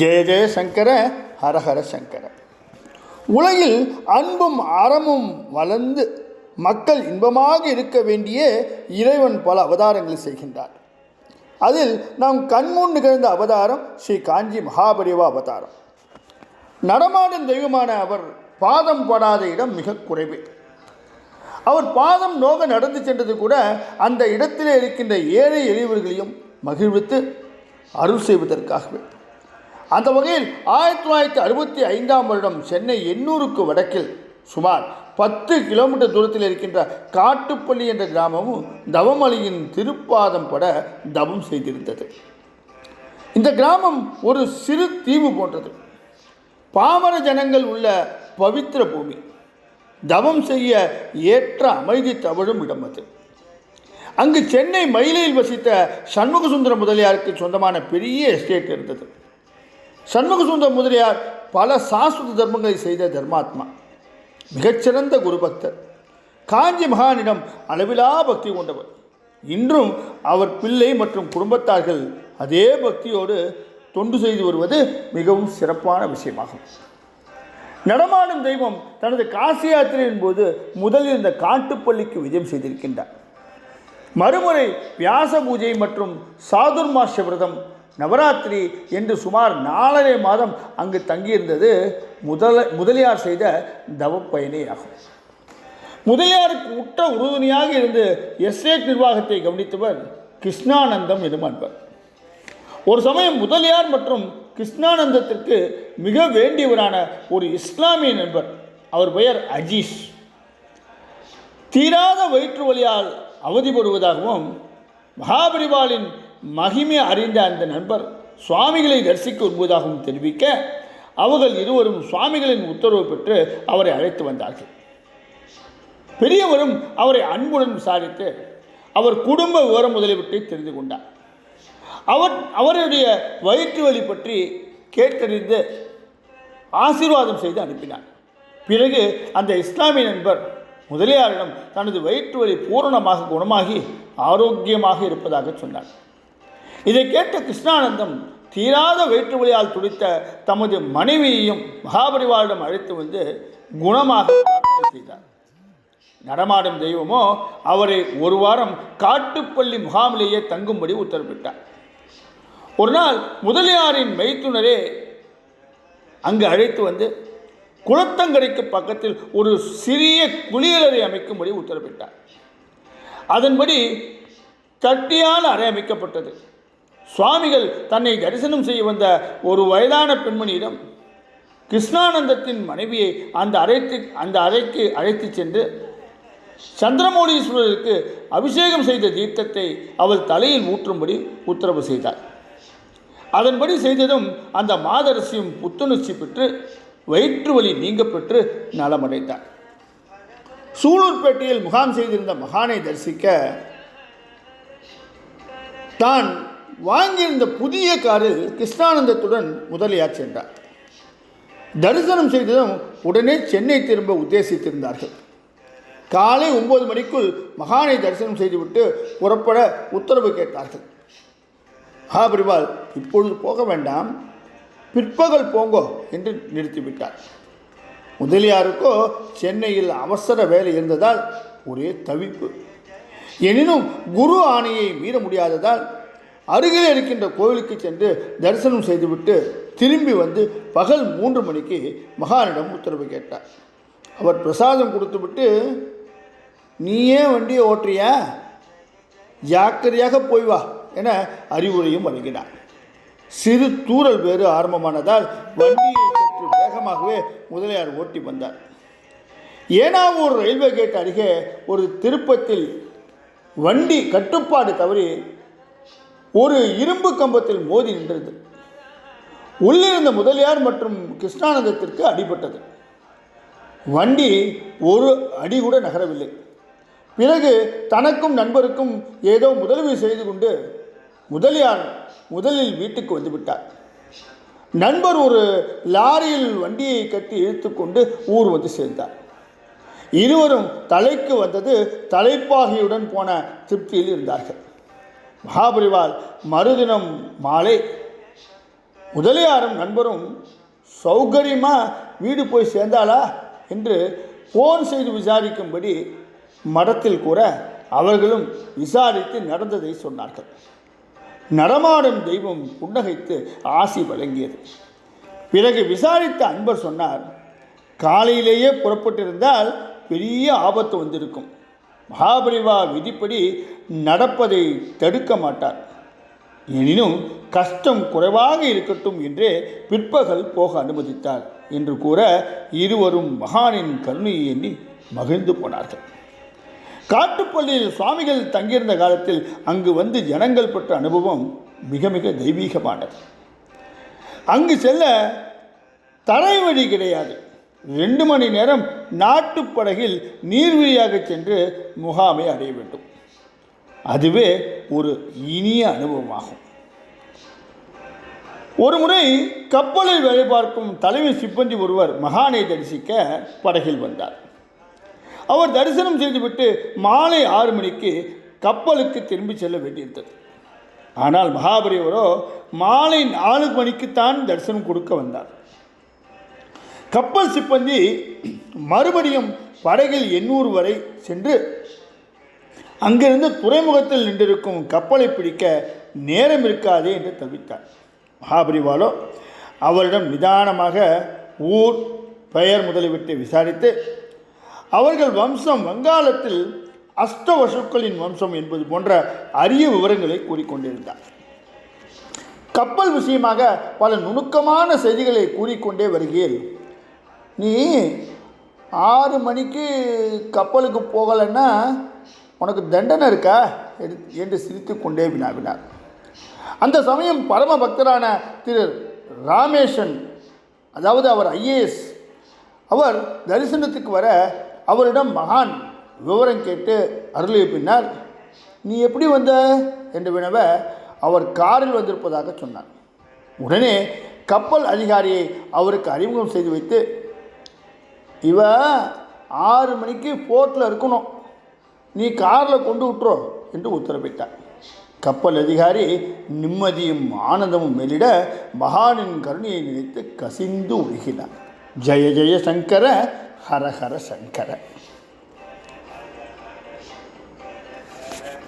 ஜெய ஜெய சங்கர ஹரஹர சங்கர. உலகில் அன்பும் அறமும் வளர்ந்து மக்கள் இன்பமாக இருக்க வேண்டிய இறைவன் பல அவதாரங்களை செய்கின்றார். அதில் நாம் கண்முன் நிகழ்ந்த அவதாரம் ஸ்ரீ காஞ்சி மகாபரிவா அவதாரம். நடமாடும் தெய்வமான அவர் பாதம் படாத இடம் மிக குறைவே. அவர் பாதம் நோக நடந்து சென்றது கூட அந்த இடத்திலே இருக்கின்ற ஏழை எளியவர்களையும் மகிழ்வித்து அருள் செய்வதற்காகவே. அந்த வகையில் ஆயிரத்தி தொள்ளாயிரத்தி அறுபத்தி ஐந்தாம் வருடம் சென்னை எண்ணூருக்கு வடக்கில் சுமார் பத்து கிலோமீட்டர் தூரத்தில் இருக்கின்ற காட்டுப்பள்ளி என்ற கிராமமும் தவமலையின் திருப்பாதம் பட தவம் செய்திருந்தது. இந்த கிராமம் ஒரு சிறு தீவு போன்றது. பாமர ஜனங்கள் உள்ள பவித்திர பூமி. தவம் செய்ய ஏற்ற அமைதி தவழும் இடம் அது. அங்கு சென்னை மயிலையில் வசித்த சண்முகசுந்தர முதலியாருக்கு சொந்தமான பெரிய எஸ்டேட் இருந்தது. சண்முகசுந்தர முதலியார் பல சாஸ்வத தர்மங்களை செய்த தர்மாத்மா. மிகச்சிறந்த குருபக்தர். காஞ்சி மகானிடம் அளவிலா பக்தி கொண்டவர். இன்றும் அவர் பிள்ளை மற்றும் குடும்பத்தார்கள் அதே பக்தியோடு தொண்டு செய்து வருவது மிகவும் சிறப்பான விஷயமாகும். நடமாடும் தெய்வம் தனது காசி யாத்திரையின் போது முதலில் இந்த காட்டுப்பள்ளிக்கு விஜயம் செய்திருக்கின்றார். மறுமுறை வியாச பூஜை மற்றும் சாதுர்மாஷ விரதம் நவராத்திரி என்று சுமார் நாலரை மாதம் அங்கு தங்கியிருந்தது முதல முதலியார் செய்த தவப்பயணே ஆகும். முதலியாருக்கு உற்ற உறுதுணையாக இருந்து எஸ்டேட் நிர்வாகத்தை கவனித்தவர் கிருஷ்ணானந்தம் எனும் அன்பர் ஒரு சமயம் முதலியார் மற்றும் கிருஷ்ணானந்தத்திற்கு மிக வேண்டியவரான ஒரு இஸ்லாமிய நண்பர் அவர் பெயர் அஜீஷ் தீராத வயிற்று வலியால் அவதிப்படுவதாகவும் மகாபரிபாலின் மகிமை அறிந்த அந்த நண்பர் சுவாமிகளை தரிசிக்க விரும்புவதாகவும் தெரிவிக்க அவர்கள் இருவரும் சுவாமிகளின் உத்தரவு பெற்று அவரை அழைத்து வந்தார்கள். பெரியவரும் அவரை அன்புடன் விசாரித்து அவர் குடும்ப விவரம் முதலியவற்றை தெரிந்து கொண்டார். அவர் அவருடைய வயிற்று வலி பற்றி கேட்டறிந்து ஆசீர்வாதம் செய்து அனுப்பினார். பிறகு அந்த இஸ்லாமிய நண்பர் முதலியாரிடம் தனது வயிற்று வலி பூரணமாக குணமாகி ஆரோக்கியமாக இருப்பதாக சொன்னார். இதை கேட்ட கிருஷ்ணானந்தம் தீராத வயிற்று வலியால் துடித்த தமது மனைவியையும் மகாபரிவாரிடம் அழைத்து வந்து குணமாக பிரார்த்தனை செய்தார். நடமாடும் தெய்வமோ அவரை ஒரு வாரம் காட்டுப்பள்ளி முகாமிலேயே தங்கும்படி உத்தரவிட்டார். ஒரு நாள் முதலியாரின் மெய்த்துணரே அங்கு அழைத்து வந்து குளத்தங்கரைக்கு பக்கத்தில் ஒரு சிறிய குளியலறை அமைக்கும்படி உத்தரவிட்டார். அதன்படி தட்டியால் அறை அமைக்கப்பட்டது. சுவாமிகள் தன்னை தரிசனம் செய்ய வந்த ஒரு வயதான பெண்மணியிடம் கிருஷ்ணானந்தத்தின் மனைவியை அந்த அறைக்கு அந்த அறைக்கு அழைத்து சென்று சந்திரமௌலீஸ்வரருக்கு அபிஷேகம் செய்த தீர்த்தத்தை அவள் தலையில் ஊற்றும்படி உத்தரவு செய்தார் அதன்படி செய்ததும் அந்த மாதரசியும் புத்துணர்ச்சி பெற்று வயிற்று வலி நீங்க பெற்று நலமடைந்தார் சூலூர்பேட்டையில் முகாம் செய்திருந்த மகானை தரிசிக்க தான் வாங்கியிருந்த புதிய காரில் கிருஷ்ணானந்தத்துடன் முதலியார் சென்றார். தரிசனம் செய்ததும் உடனே சென்னை திரும்ப உத்தேசித்திருந்தார்கள். காலை ஒன்பது மணிக்குள் மகானை தரிசனம் செய்துவிட்டு புறப்பட உத்தரவு கேட்டார்கள். மகாபிரிவால் இப்பொழுது போக வேண்டாம். பிற்பகல் போங்கோ என்று நிறுத்திவிட்டார். முதலியாருக்கோ சென்னையில் அவசர வேலை இருந்ததால் ஒரே தவிப்பு. எனினும் குரு ஆணையை மீற முடியாததால் அருகில் இருக்கின்ற கோவிலுக்கு சென்று தரிசனம் செய்துவிட்டு திரும்பி வந்து பகல் மூன்று மணிக்கு மகானிடம் உத்தரவு கேட்டார். அவர் பிரசாதம் கொடுத்துவிட்டு நீயே வண்டியை ஓட்டுறியா? ஜாக்கிரதையாக போய் வா என அறிவுரையும் வழங்கினார். சிறு தூரல் வேறு ஆரம்பமானதால் வண்டியை சற்று வேகமாகவே முதலியார் ஓட்டி வந்தார். ஏனாவூர் ரயில்வே கேட் அருகே ஒரு திருப்பத்தில் வண்டி கட்டுப்பாடு தவறி ஒரு இரும்பு கம்பத்தில் மோதி நின்றது. உள்ளிருந்த முதலியார் மற்றும் கிருஷ்ணானந்தத்திற்கு அடிபட்டது. வண்டி ஒரு அடி கூட நகரவில்லை. பிறகு தனக்கும் நண்பருக்கும் ஏதோ முதலுதவி செய்து கொண்டு முதலியார் முதலில் வீட்டுக்கு வந்துவிட்டார் நண்பர் ஒரு லாரியில் வண்டியை கட்டி இழுத்துக்கொண்டு ஊர் வந்து சேர்ந்தார். இருவரும் தலைக்கு வந்தது தலைப்பாகையுடன் போன திருப்தியில் இருந்தார்கள். மகாபரிவால் மறுதினம் மாலை முதலியாரும் நண்பரும் சௌகரியமாக வீடு போய் சேர்ந்தாளா? என்று ஃபோன் செய்து விசாரிக்கும்படி மடத்தில் கூற அவர்களும் விசாரித்து நடந்ததை சொன்னார்கள். நடமாடும் தெய்வம் புன்னகைத்து ஆசி வழங்கியது. பிறகு விசாரித்த அன்பர் சொன்னார் காலையிலேயே புறப்பட்டிருந்தால் பெரிய ஆபத்து வந்திருக்கும். மகாபரிவா விதிப்படி நடப்பதை தடுக்க மாட்டார். எனினும் கஷ்டம் குறைவாக இருக்கட்டும் என்றே பிற்பகல் போக அனுமதித்தார் என்று கூற இருவரும் மகானின் கருணையை எண்ணி மகிழ்ந்து போனார்கள். காட்டுப்பள்ளியில் சுவாமிகள் தங்கியிருந்த காலத்தில் அங்கு வந்து ஜனங்கள் பெற்ற அனுபவம் மிக மிக தெய்வீகமானது. அங்கு செல்ல தரை வழி கிடையாது. ரெண்டு மணி நேரம் நாட்டுப்படகில் நீர்வழியாக சென்று முகாமை அடைய வேண்டும். அதுவே ஒரு இனிய அனுபவமாகும். ஒரு முறை கப்பலில் வேலை பார்க்கும் தலைமை சிப்பந்தி ஒருவர் மகானை தரிசிக்க படகில் வந்தார். அவர் தரிசனம் செய்துவிட்டு மாலை ஆறு மணிக்கு கப்பலுக்கு திரும்பி செல்ல வேண்டியிருந்தது. ஆனால் மகாபலிவரோ மாலை நாலு மணிக்குத்தான் தரிசனம் கொடுக்க வந்தார். கப்பல் சிப்பந்தி மறுபடியும் படகில் எண்ணூர் வரை சென்று அங்கிருந்து துறைமுகத்தில் நின்றிருக்கும் கப்பலை பிடிக்க நேரம் இருக்காதே என்று தவித்தார் மகாபரிவாலோ அவரிடம் நிதானமாக ஊர் பெயர் முதலிவிட்டு விசாரித்து அவர்கள் வம்சம் வங்காளத்தில் அஷ்டவசுக்களின் வம்சம் என்பது போன்ற அரிய விவரங்களை கூறிக்கொண்டிருந்தார். கப்பல் விஷயமாக பல நுணுக்கமான செய்திகளை கூறிக்கொண்டே வருகையில் நீ ஆறு மணிக்கு கப்பலுக்கு போகலைன்னா உனக்கு தண்டனை இருக்கா? என்று சிரித்து கொண்டே வினாவினார். அந்த சமயம் பரம பக்தரான திரு ராமேஷன் அதாவது அவர் ஐஏஎஸ் அவர் தரிசனத்துக்கு வர அவரிடம் மகான் விவரம் கேட்டு அருளிய பின்னர் நீ எப்படி வந்த? என்று வினவ அவர் காரில் வந்திருப்பதாக சொன்னார். உடனே கப்பல் அதிகாரியை அவருக்கு அறிமுகம் செய்து வைத்து இவ ஆறு மணிக்கு போர்ட்டில் இருக்கணும். நீ காரில் கொண்டு விட்டுறோ என்று உத்தரவிட்டார் கப்பல் அதிகாரி நிம்மதியும் ஆனந்தமும் மேலிட மகானின் கருணையை நினைத்து கசிந்து உருகினார் ஜெய ஜெய சங்கர ஹர ஹர சங்கர.